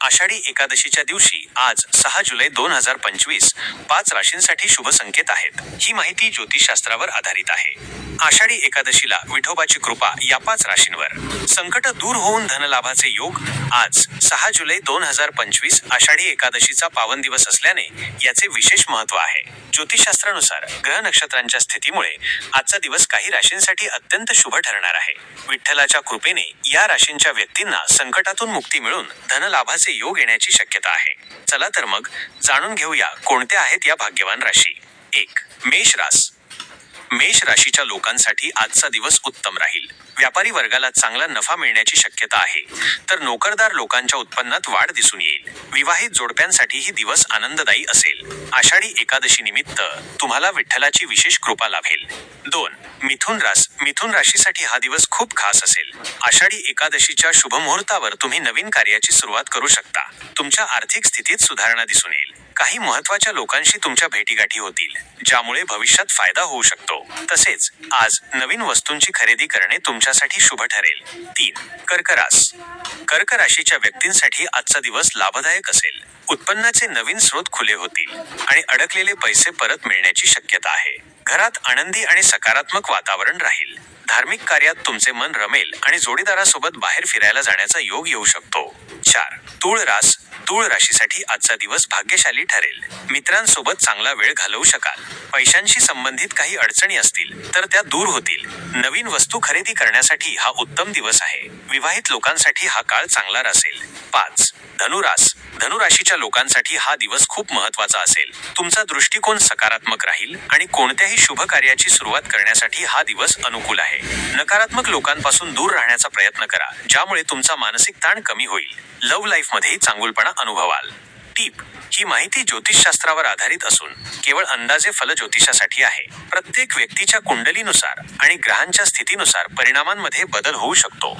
आषाढी एकादशीच्या दिवशी आज सहा जुलै दोन हजार पंचवीस पाच राशींसाठी शुभ संकेत आहेत. ही माहिती ज्योतिषशास्त्रावर आधारित आहे. आषाढी एकादशीला विठोबाची कृपा या पाच राशींवर. संकट दूर होऊन धनलाभाचे योग आज सहा जुलै दोन हजार पंचवीस आषाढी एकादशीचा पावन दिवस असल्याने याचे विशेष महत्त्व आहे. ज्योतिषशास्त्रानुसार ग्रह नक्षत्रांच्या स्थितीमुळे आजचा दिवस काही राशींसाठी अत्यंत शुभ ठरणार आहे. विठ्ठलाच्या कृपेने या राशींच्या व्यक्तींना संकटातून मुक्ती मिळून धनलाभाचे योग येण्याची शक्यता आहे. चला तर मग जाणून घेऊया कोणत्या आहेत या भाग्यवान राशी. एक मेष रास. मेष राशीच्या लोकांसाठी आजचा दिवस उत्तम राहील. व्यापारी वर्गाला चांगला नफा मिळण्याची शक्यता आहे. तर नोकरदार लोकांच्या उत्पन्नात वाढ दिसून येईल. विवाहित जोडप्यांसाठीही दिवस आनंददायी असेल. आषाढी एकादशी निमित्त तुम्हाला विठ्ठलाची विशेष कृपा लाभेल. दोन मिथुन रास मिथुन राशीसाठी हा दिवस खूप खास असेल. आषाढी एकादशीच्या शुभ मुहूर्तावर तुम्ही नवीन कार्याची सुरुवात करू शकता. तुमच्या आर्थिक स्थितीत सुधारणा दिसून येईल. काही महत्त्वाच्या लोकांशी तुमच्या भेटीगाठी होतील ज्यामुळे भविष्यात फायदा होऊ शकतो. तसेच आज नवीन वस्तूंची खरेदी करणे तुमच्यासाठी शुभ ठरेल. तीन कर्करास. कर्क राशीच्या व्यक्तींसाठी आजचा दिवस लाभदायक असेल. उत्पन्नाचे नवीन स्रोत खुले होतील आणि अडकलेले पैसे परत मिळण्याची शक्यता आहे. घरात आनंदी आणि सकारात्मक वातावरण राहील. धार्मिक कार्यात तुमचे मन रमेल आणि जोडीदारासोबत बाहेर फिरायला जाण्याचा योग येऊ शकतो. चार तूळ रास तूळ राशीसाठी आजचा दिवस भाग्यशाली ठरेल. मित्रांसोबत चांगला वेळ घालवू शकाल. पैशांशी संबंधित काही अडचणी असतील तर त्या दूर होतील. नवीन वस्तू खरेदी करण्यासाठी हा उत्तम दिवस आहे. विवाहित लोकांसाठी हा काळ चांगला असेल. पाच. धनुरास. धनुराशीच्या लोकांसाठी हा दिवस खूप महत्त्वाचा असेल. तुमचा दृष्टिकोन सकारात्मक राहील आणि कोणत्याही शुभ कार्याची सुरुवात करण्यासाठी हा दिवस अनुकूल आहे. नकारात्मक लोकांपासून दूर राहण्याचा प्रयत्न करा ज्यामुळे तुमचा मानसिक ताण कमी होईल. लव्ह लाईफ मध्येही चांगुलपणा अनुभवाल. टीप ही माहिती ज्योतिषशास्त्रावर आधारित असून केवळ अंदाजे फल ज्योतिषासाठी आहे. प्रत्येक व्यक्तीच्या कुंडलीनुसार आणि ग्रहांच्या स्थितीनुसार परिणामांमध्ये बदल होऊ शकतो.